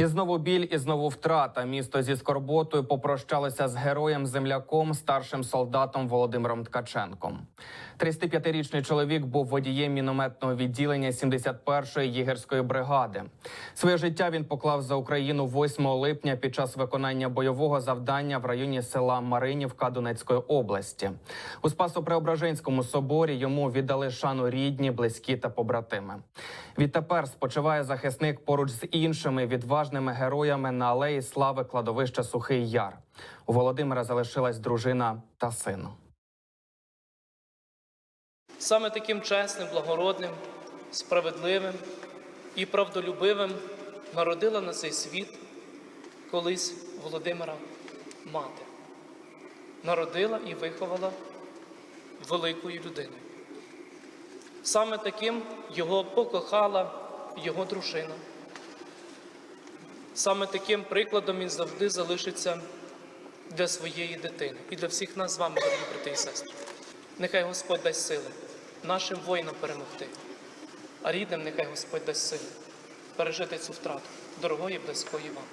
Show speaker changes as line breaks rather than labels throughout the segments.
І знову біль, і знову втрата. Місто зі скорботою попрощалося з героєм земляком, старшим солдатом Володимиром Ткаченком. 35-річний чоловік був водієм мінометного відділення 71-ї єгерської бригади. Своє життя він поклав за Україну 8 липня під час виконання бойового завдання в районі села Маринівка Донецької області. У Спасо-Преображенському соборі йому віддали шану рідні, близькі та побратими. Відтепер спочиває захисник поруч з іншими відважними героями на алеї слави кладовища Сухий Яр. У Володимира залишилась дружина та син.
Саме таким чесним, благородним, справедливим і правдолюбивим народила на цей світ колись Володимира мати. Народила і виховала великою людиною. Саме таким його покохала його дружина. Саме таким прикладом він завжди залишиться для своєї дитини і для всіх нас з вами, дорогі брати і сестри. Нехай Господь дасть сили нашим воїнам перемогти, а рідним нехай Господь дасть сили пережити цю втрату дорогої близької вам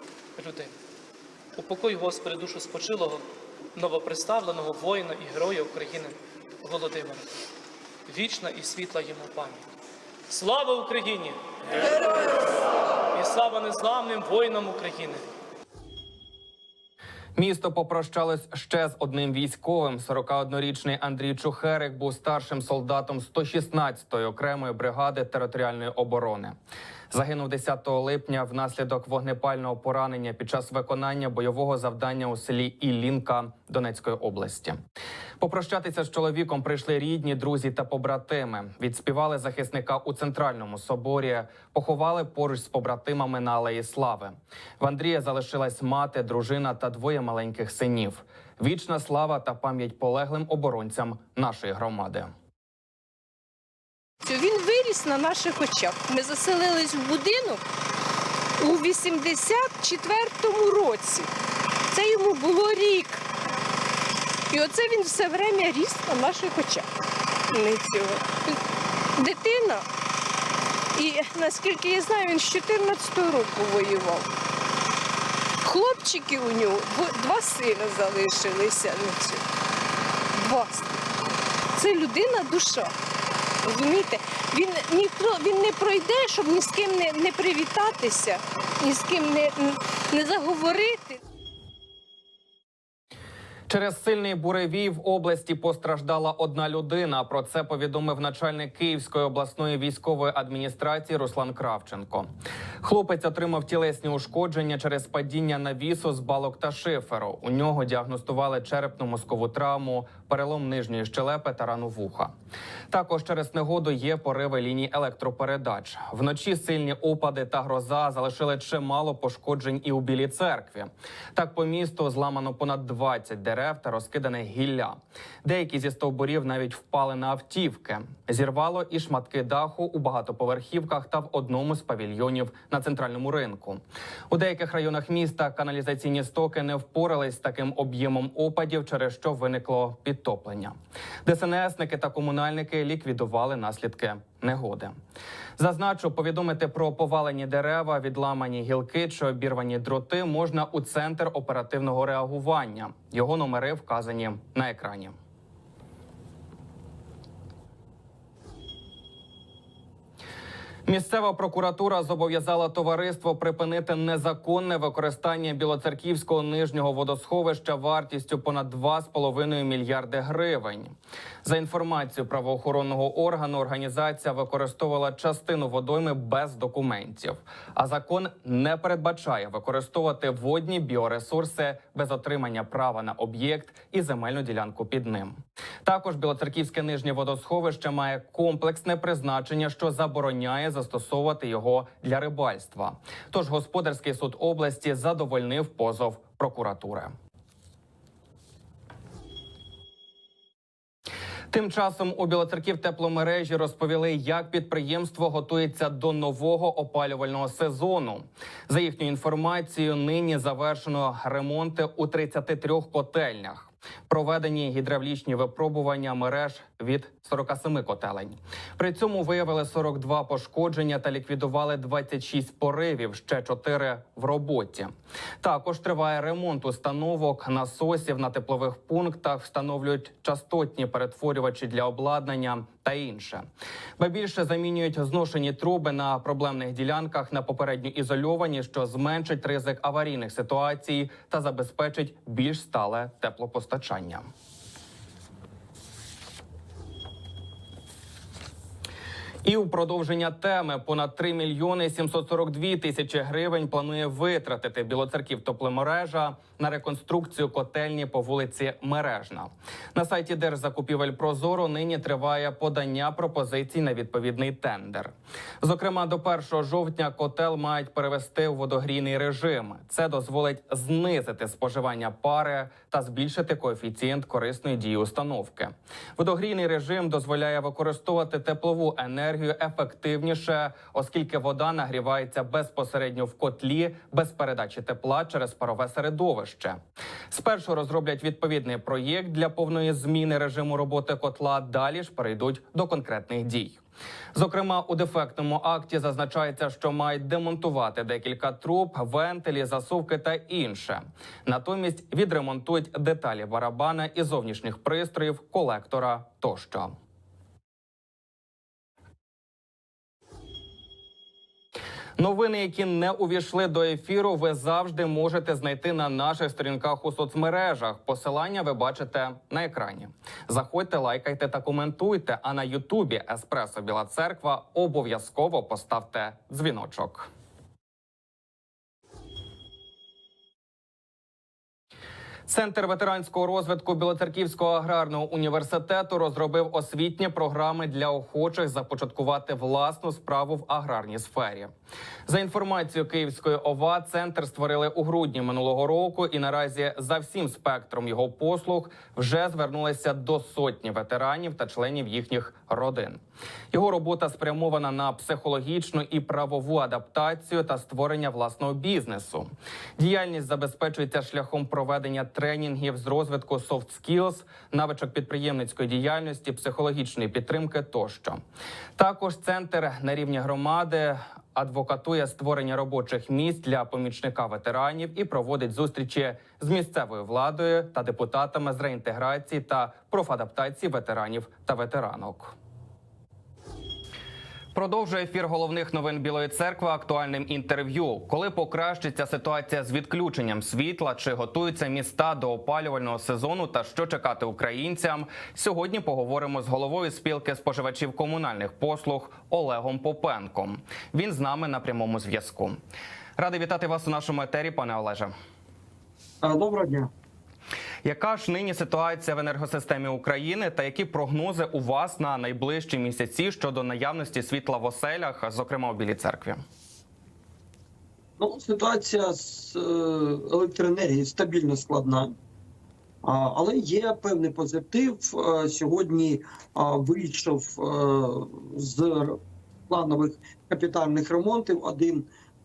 людини. Упокой, Господи, душу спочилого, новоприставленого воїна і героя України Володимира. Вічна і світла йому пам'ять. Слава Україні! І слава незламним воїнам України!
Місто попрощалось ще з одним військовим. 41-річний Андрій Чухерик був старшим солдатом 116-ї окремої бригади територіальної оборони. Загинув 10 липня внаслідок вогнепального поранення під час виконання бойового завдання у селі Іллінка Донецької області. Попрощатися з чоловіком прийшли рідні, друзі та побратими. Відспівали захисника у центральному соборі, поховали поруч з побратимами на алеї Слави. В Андрія залишилась мати, дружина та двоє маленьких синів. Вічна слава та пам'ять полеглим оборонцям нашої громади.
Він виріс на наших очах. Ми заселились в будинок у 84-му році. Це йому було рік. І оце він все время ріс на наших очах. Дитина, і наскільки я знаю, він з 14 року воював. Хлопчики у нього, два сина залишилися. Два. Це людина душа. Розумієте? Він ніхто він не пройде, щоб ні з ким не, не привітатися, ні з ким не, не заговорити.
Через сильний буревій в області постраждала одна людина. Про це повідомив начальник Київської обласної військової адміністрації Руслан Кравченко. Хлопець отримав тілесні ушкодження через падіння навісу з балок та шиферу. У нього діагностували черепно-мозкову травму, перелом нижньої щелепи та рану вуха. Також через негоду є пориви ліній електропередач. Вночі сильні опади та гроза залишили чимало пошкоджень і у білій церкві. Так по місту зламано понад 20 дерев та розкидане гілля. Деякі зі стовбурів навіть впали на автівки. Зірвало і шматки даху у багатоповерхівках та в одному з павільйонів на центральному ринку. У деяких районах міста каналізаційні стоки не впорались з таким об'ємом опадів, через що виникло підтоплення. ДСНСники та комунальники ліквідували наслідки негоди. Зазначу, повідомити про повалені дерева, відламані гілки чи обірвані дроти можна у центр оперативного реагування. Його номери вказані на екрані. Місцева прокуратура зобов'язала товариство припинити незаконне використання білоцерківського нижнього водосховища вартістю понад 2,5 мільярди гривень. За інформацією правоохоронного органу, організація використовувала частину водойми без документів. А закон не передбачає використовувати водні біоресурси без отримання права на об'єкт і земельну ділянку під ним. Також білоцерківське нижнє водосховище має комплексне призначення, що забороняє застосовувати його для рибальства. Тож господарський суд області задовольнив позов прокуратури. Тим часом у Білоцерків тепломережі розповіли, як підприємство готується до нового опалювального сезону. За їхньою інформацією, нині завершено ремонти у 33 котельнях. Проведені гідравлічні випробування мереж від 47 котелень. При цьому виявили 42 пошкодження та ліквідували 26 поривів, ще 4 в роботі. Також триває ремонт установок насосів на теплових пунктах, встановлюють частотні перетворювачі для обладнання та інше. Ба більше замінюють зношені труби на проблемних ділянках на попередньо ізольовані, що зменшить ризик аварійних ситуацій та забезпечить більш стале теплопостачання. І у продовження теми понад 3 мільйони 742 тисячі гривень планує витратити Білоцерків тепломережа на реконструкцію котельні по вулиці Мережна. На сайті Держзакупівель Прозоро нині триває подання пропозицій на відповідний тендер. Зокрема, до 1 жовтня котел мають перевести у водогрійний режим. Це дозволить знизити споживання пари та збільшити коефіцієнт корисної дії установки. Водогрійний режим дозволяє використовувати теплову енергію ефективніше, оскільки вода нагрівається безпосередньо в котлі без передачі тепла через парове середовище. Спершу розроблять відповідний проєкт для повної зміни режиму роботи котла. Далі ж перейдуть до конкретних дій. Зокрема, у дефектному акті зазначається, що мають демонтувати декілька труб, вентилі, засувки та інше. Натомість відремонтують деталі барабана і зовнішніх пристроїв, колектора тощо. Новини, які не увійшли до ефіру, ви завжди можете знайти на наших сторінках у соцмережах. Посилання ви бачите на екрані. Заходьте, лайкайте та коментуйте. А на Ютубі Еспресо Біла Церква обов'язково поставте дзвіночок. Центр ветеранського розвитку Білоцерківського аграрного університету розробив освітні програми для охочих започаткувати власну справу в аграрній сфері. За інформацією Київської ОВА, центр створили у грудні минулого року, і наразі за всім спектром його послуг вже звернулися до сотні ветеранів та членів їхніх родин. Його робота спрямована на психологічну і правову адаптацію та створення власного бізнесу. Діяльність забезпечується шляхом проведення тренінгів з розвитку soft skills, навичок підприємницької діяльності, психологічної підтримки тощо. Також центр на рівні громади адвокатує створення робочих місць для помічника ветеранів і проводить зустрічі з місцевою владою та депутатами з реінтеграції та профадаптації ветеранів та ветеранок. Продовжує ефір головних новин Білої церкви актуальним інтерв'ю. Коли покращиться ситуація з відключенням світла, чи готуються міста до опалювального сезону та що чекати українцям? Сьогодні поговоримо з головою спілки споживачів комунальних послуг Олегом Попенком. Він з нами на прямому зв'язку. Радий вітати вас у нашому етері, пане Олеже.
Доброго дня.
Яка ж нині ситуація в енергосистемі України та які прогнози у вас на найближчі місяці щодо наявності світла в оселях, зокрема у Білій церкві?
Ну, ситуація з е, електроенергією стабільно складна, але є певний позитив. Е, Сьогодні вийшов е, з планових капітальних ремонтів один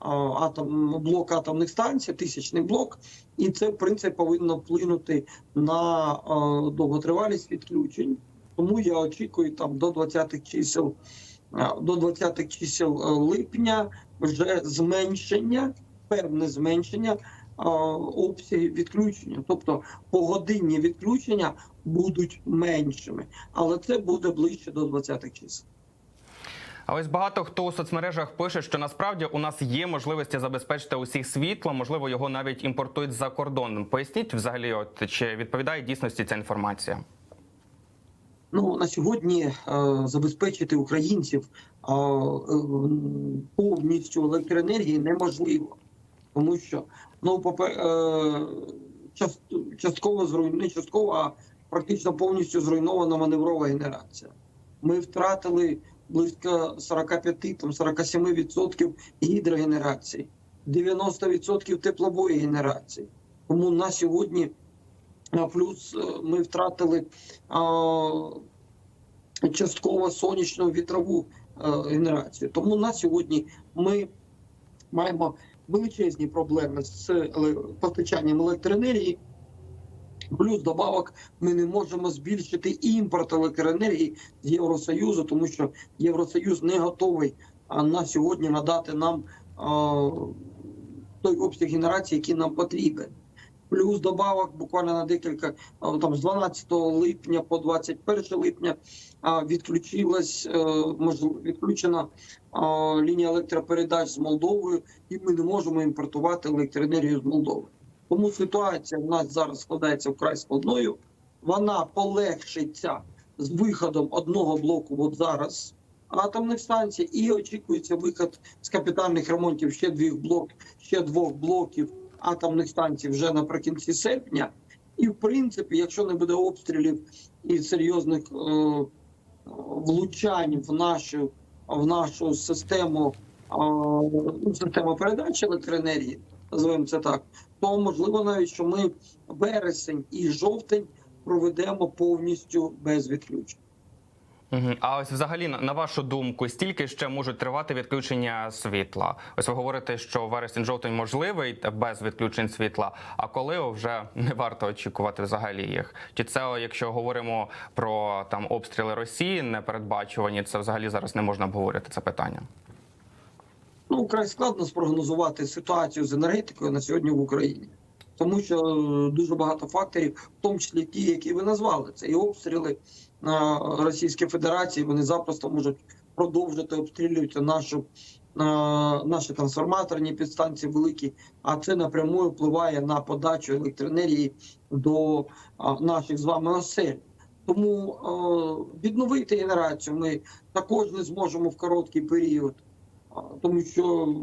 атом, блок атомних станцій, тисячний блок, і це в принципі повинно вплинути на е, довготривалість відключень. Тому я очікую там до 20-х чисел е, до 20-х чисел е, липня вже зменшення, певне зменшення а, обсягів відключення. Тобто погодинні відключення будуть меншими, але це буде ближче до 20-х чисел.
А ось багато хто у соцмережах пише, що насправді у нас є можливості забезпечити усіх світло, можливо, його навіть імпортують за кордон. Поясніть взагалі, от чи відповідає дійсності ця інформація?
Ну на сьогодні е, забезпечити українців е, е, повністю електроенергії неможливо, тому що ну попе, е, част- частково зруйну, не частково, а практично повністю зруйнована маневрова генерація. Ми втратили близько 45-47% гідрогенерації, 90% теплової генерації. Тому на сьогодні плюс е, ми втратили частково сонячну вітрову е, генерацію. Тому на сьогодні ми маємо величезні проблеми з постачанням електроенергії. Плюс добавок ми не можемо збільшити імпорт електроенергії з Євросоюзу, тому що Євросоюз не готовий на сьогодні надати нам той обсяг генерації, який нам потрібен. Плюс добавок буквально на декілька там з 12 липня по 21 липня відключилась е, відключена лінія електропередач з Молдовою, і ми не можемо імпортувати електроенергію з Молдови. Тому ситуація в нас зараз складається вкрай складною. Вона полегшиться з виходом одного блоку, от зараз атомних станцій, і очікується виход з капітальних ремонтів ще двох блок, ще двох блоків атомних станцій вже наприкінці серпня. І в принципі, якщо не буде обстрілів і серйозних е, влучань в нашу в нашу систему, е, ну, систему передачі електроенергії, називаємо це так, то можливо навіть, що ми вересень і жовтень проведемо повністю без відключень.
А ось взагалі на вашу думку, стільки ще можуть тривати відключення світла? Ось ви говорите, що вересень жовтень можливий без відключень світла. А коли вже не варто очікувати взагалі їх? Чи це, якщо говоримо про там обстріли Росії, непередбачувані, це взагалі зараз не можна обговорити це питання?
Ну, вкрай складно спрогнозувати ситуацію з енергетикою на сьогодні в Україні, тому що е, дуже багато факторів, в тому числі ті, які ви назвали, це і обстріли на Російській Федерації. Вони запросто можуть продовжити обстрілювати нашу. е, Наші трансформаторні підстанції великі, а це напряму впливає на подачу електроенергії до наших з вами осель. Тому е, відновити генерацію ми також не зможемо в короткий період. Тому що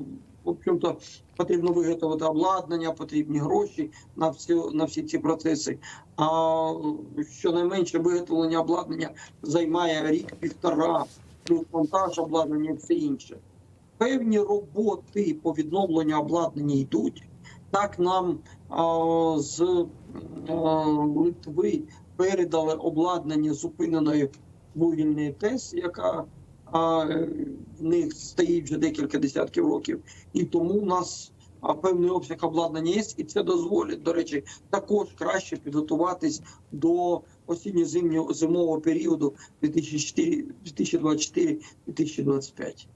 в общем-то потрібно виготовити обладнання, потрібні гроші на всі на всі ці процеси. А щонайменше виготовлення обладнання займає рік-півтора, плюс монтаж обладнання і все інше. Певні роботи по відновленню обладнання йдуть. Так нам а, з а, Литви передали обладнання зупиненої вугільної ТЕС, яка а, в них стоїть вже декілька десятків років, і тому у нас певний обсяг обладнання є, і це дозволить, до речі, також краще підготуватись до осінньо-зимнього зимового періоду 2024-2025.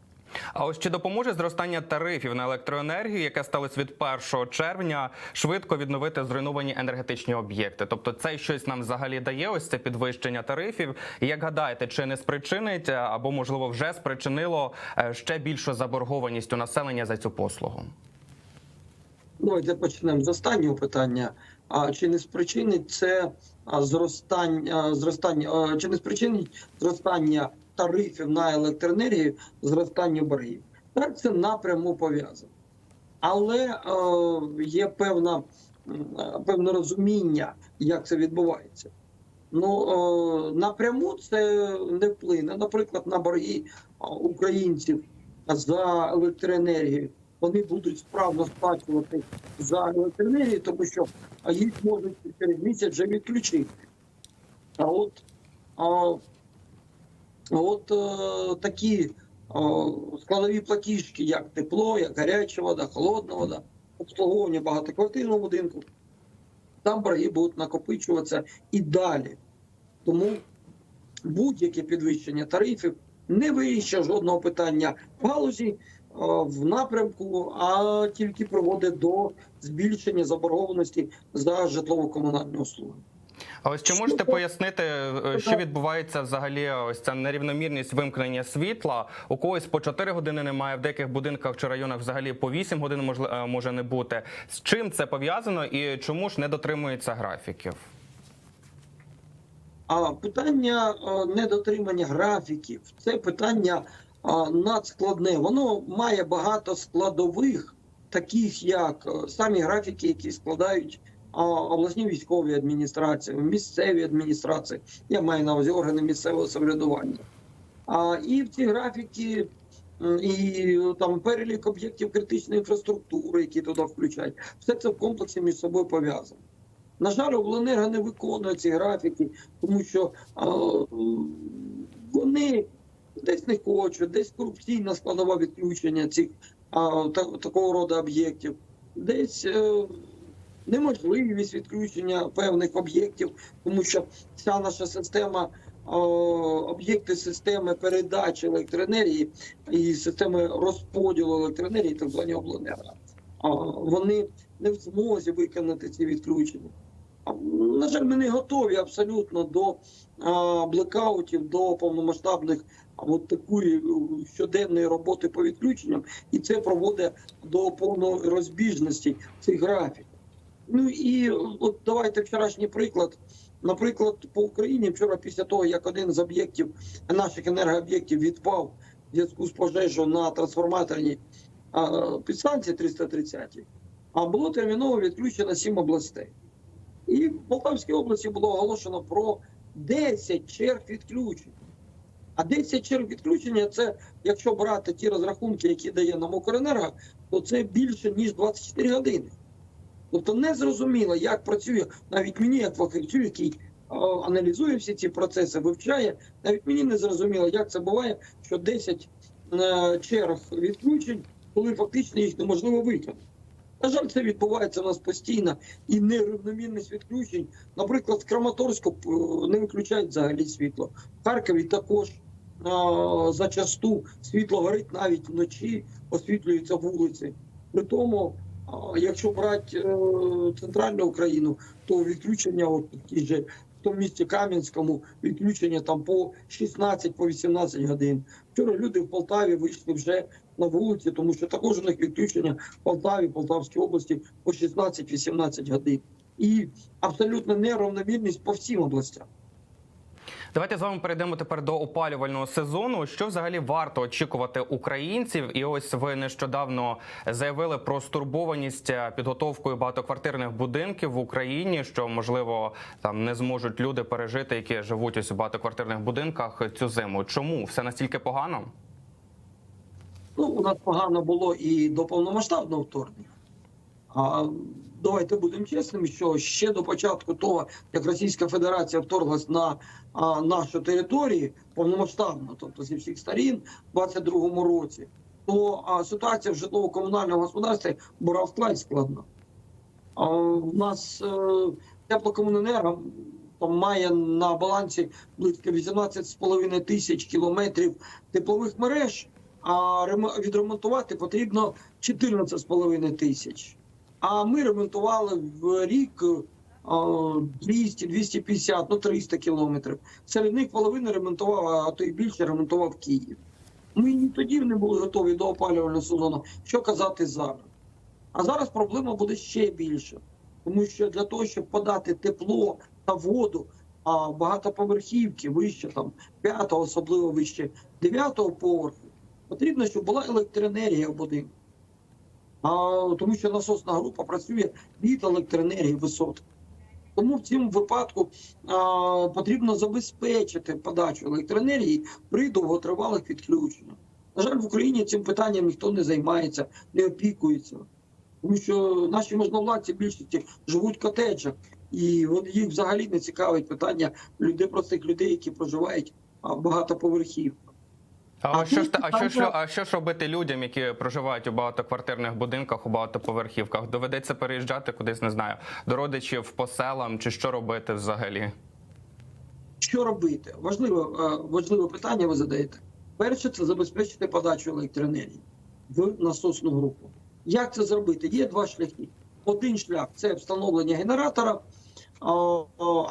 А ось чи допоможе зростання тарифів на електроенергію, яке сталося від 1 червня, швидко відновити зруйновані енергетичні об'єкти? Тобто, це щось нам взагалі дає ось це підвищення тарифів. Як гадаєте, чи не спричинить е, або можливо вже спричинило е, ще більшу заборгованість у населення за цю послугу?
Давайте почнемо з останнього питання. А чи не спричинить це зростання зростання? Чи не спричинить зростання тарифів на електроенергію зростання боргів? Так, це напряму пов'язано, але е, є певна е, певне розуміння, як це відбувається. Ну е, напряму це не вплине. Наприклад, на борги українців за електроенергію вони будуть справно сплачувати за електроенергію, тому що їх можуть через місяць вже відключити. А от, а от е, такі е, складові платіжки, як тепло, як гаряча вода, холодна вода, обслуговування багатоквартирного будинку, там борги будуть накопичуватися і далі. Тому будь-яке підвищення тарифів не вирішує жодного питання в галузі е, в напрямку, а тільки приводить до збільшення заборгованості за житлово-комунальні услуги.
А ось чи можете пояснити, е, що відбувається взагалі? Ось ця нерівномірність вимкнення світла? У когось по 4 години немає, в деяких будинках чи районах взагалі по 8 годин е, може не бути. З чим це пов'язано і чому ж не дотримується графіків?
А питання е, недотримання графіків це питання е, надскладне. Воно має багато складових, таких як е, самі графіки, які складають е, обласні військові адміністрації, місцеві адміністрації. Я маю на увазі органи місцевого самоврядування. А і в ці графіки. І там перелік об'єктів критичної інфраструктури, які туди включають, все це в комплексі між собою пов'язано. На жаль, обленерго не виконує ці графіки, тому що а, вони десь не хочуть, десь корупційна складова відключення цих а, та, такого роду об'єктів, десь е, неможливість відключення певних об'єктів, тому що вся наша система, об'єкти системи передачі електроенергії і системи розподілу електроенергії, так звані обленерго, вони не в змозі виконати ці відключення. На жаль, ми не готові абсолютно до блекаутів, до повномасштабних а, от такої е, щоденної роботи по відключенням, і це проводить до повної розбіжності цих графіків. Ну і от давайте вчорашній приклад. Наприклад, по Україні вчора, після того як один з об'єктів наших енергооб'єктів відпав в зв'язку з пожежею на трансформаторній підстанції 330, а було терміново відключено сім областей. І в Полтавській області було оголошено про 10 черг відключень. А 10 черг відключення це, якщо брати ті розрахунки, які дає нам Укренерго, то це більше ніж 24 години. Тобто не зрозуміло, як працює навіть мені, як фахівцю, який аналізує всі ці процеси, вивчає. Навіть мені не зрозуміло, як це буває, що 10 е, черг відключень, коли фактично їх неможливо виконати. На жаль, це відбувається у нас постійно і нерівномірність відключень. Наприклад, в Краматорську е, не виключають взагалі світло. В Харкові також е, зачасту світло горить навіть вночі, освітлюються вулиці. При тому, якщо брати е, центральну Україну, то відключення от тій же в тому місті Кам'янському відключення там по 16 по 18 годин. Вчора люди в Полтаві вийшли вже на вулиці, тому що також у них відключення в Полтаві, Полтавській області по 16-18 годин. І абсолютно нерівномірність по всім областям.
Давайте з вами перейдемо тепер до опалювального сезону. Що взагалі варто очікувати українців? І ось ви нещодавно заявили про стурбованість е, підготовкою багатоквартирних будинків в Україні, що можливо там не зможуть люди пережити, які живуть ось у багатоквартирних будинках цю зиму. Чому все настільки погано?
Ну, у нас погано було і до повномасштабного вторгнення. А давайте будемо чесними, що ще до початку того, як Російська Федерація вторглась на а, нашу територію повномасштабно, тобто зі всіх сторін, в 22-му році, то а, ситуація в житлово-комунальному господарстві була вкрай складна. А, у нас е, теплокомуненерго там має на балансі близько 18,5 тисяч кілометрів теплових мереж а ремо- відремонтувати потрібно 14,5 тисяч. А ми ремонтували в рік 200, 250, ну 300 кілометрів. Серед них половину ремонтував, а то й більше ремонтував Київ. Ми і тоді не були готові до опалювального сезону. Що казати зараз? А зараз проблема буде ще більше, тому що для того, щоб подати тепло та воду, а багатоповерхівки вище там п'ятого, особливо вище дев'ятого поверху, потрібно, щоб була електроенергія в будинку. А, тому що насосна група працює від електроенергії висот. Тому в цьому випадку а, потрібно забезпечити подачу електроенергії при довготривалих відключеннях. На жаль, в Україні цим питанням ніхто не займається, не опікується. Тому що наші можновладці більшості живуть в котеджах, і вони- їх взагалі не цікавить питання людей, простих людей, які проживають в багатоповерхівках.
А,
А
що ж а що ж а що ж робити людям, які проживають у багатоквартирних будинках, у багатоповерхівках? Доведеться переїжджати кудись, не знаю, до родичів по селам, чи що робити взагалі?
Що робити? Важливе, е, важливе питання ви задаєте. Перше, це забезпечити подачу електроенергії в насосну групу. Як це зробити? Є два шляхи. Один шлях це встановлення генератора,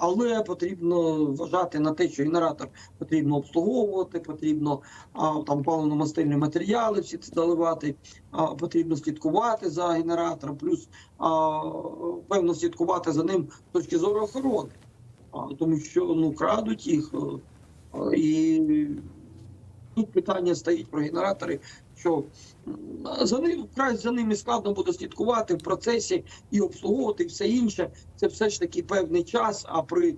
але потрібно вважати на те, що генератор потрібно обслуговувати, потрібно там паливно-мастильні матеріали всі це доливати, потрібно слідкувати за генератором, плюс певно слідкувати за ним з точки зору охорони. Тому що ну крадуть їх. І тут питання стоїть про генератори, що за ним вкрай за ними складно буде слідкувати в процесі і обслуговувати все інше. Це все ж таки певний час. А при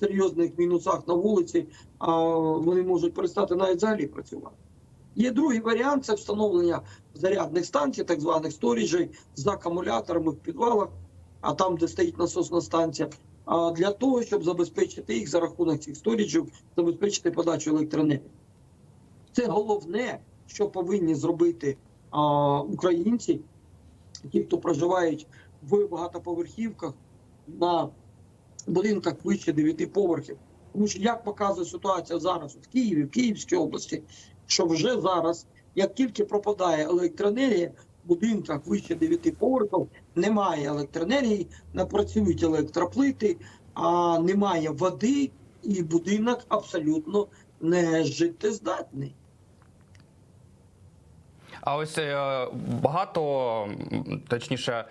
серйозних мінусах на вулиці а, вони можуть перестати навіть взагалі працювати. Є другий варіант це встановлення зарядних станцій, так званих сторіджей з акумуляторами в підвалах, а там, де стоїть насосна станція, а, для того, щоб забезпечити їх за рахунок цих сторіджів, забезпечити подачу електроенергії. Це головне, що повинні зробити а, українці, ті, хто проживають в багатоповерхівках на будинках вище 9 поверхів. Тому що як показує ситуація зараз в Києві, в Київській області, що вже зараз, як тільки пропадає електроенергія, в будинках вище 9 поверхів немає електроенергії, не працюють електроплити, а немає води, і будинок абсолютно не життєздатний.
А ось е, багато точніше.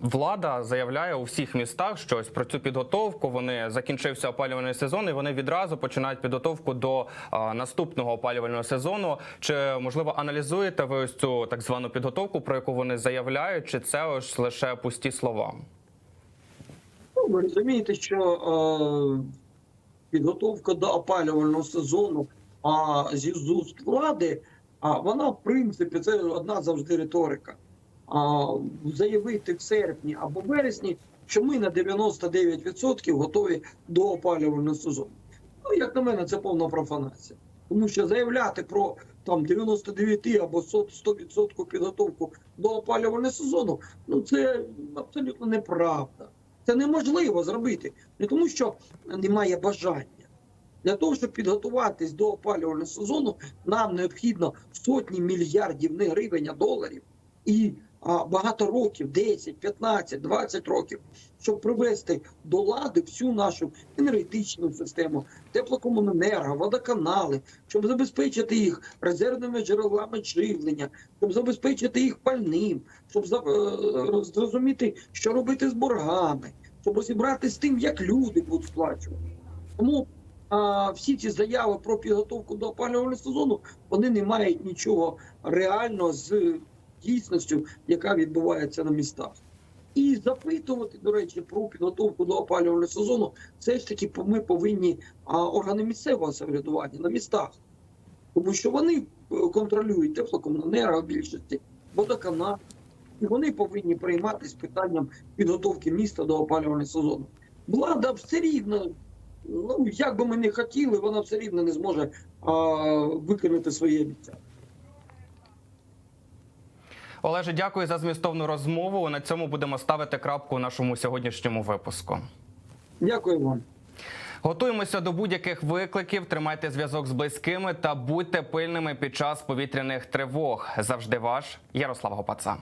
Влада заявляє у всіх містах, що ось про цю підготовку вони закінчився опалювальний сезон, і вони відразу починають підготовку до а, наступного опалювального сезону. Чи можливо аналізуєте ви ось цю так звану підготовку, про яку вони заявляють, чи це ось лише пусті слова?
Ну, ви розумієте, що е, підготовка до опалювального сезону а, зі з уст влади, а вона, в принципі, це одна завжди риторика. А, заявити в серпні або вересні, що ми на 99% готові до опалювального сезону. Ну, як на мене, це повна профанація. Тому що заявляти про там 99 або 100% 100% підготовку до опалювального сезону, ну це абсолютно неправда. Це неможливо зробити. Не тому, що немає бажання. Для того, щоб підготуватись до опалювального сезону, нам необхідно сотні мільярдів не гривень, а доларів і а, багато років 10, 15, 20 років, щоб привести до лади всю нашу енергетичну систему, теплокомуненерго, водоканали, щоб забезпечити їх резервними джерелами живлення, щоб забезпечити їх пальним, щоб за- е, зрозуміти, що робити з боргами, щоб розібратися з тим, як люди будуть сплачувати. Тому а, всі ці заяви про підготовку до опалювального сезону вони не мають нічого реального з дійсністю, яка відбувається на містах. І запитувати, до речі, про підготовку до опалювального сезону, все ж таки ми повинні а, органи місцевого самоврядування на містах, тому що вони е, контролюють теплокомуненерго в більшості, водоканал, і вони повинні прийматися питанням підготовки міста до опалювального сезону. Влада все рівно, ну як би ми не хотіли, вона все рівно не зможе а, виконати свої обіцянки.
Олеже, дякую за змістовну розмову. На цьому будемо ставити крапку у нашому сьогоднішньому випуску.
Дякую вам.
Готуємося до будь-яких викликів. Тримайте зв'язок з близькими та будьте пильними під час повітряних тривог. Завжди ваш Ярослав Гопаца.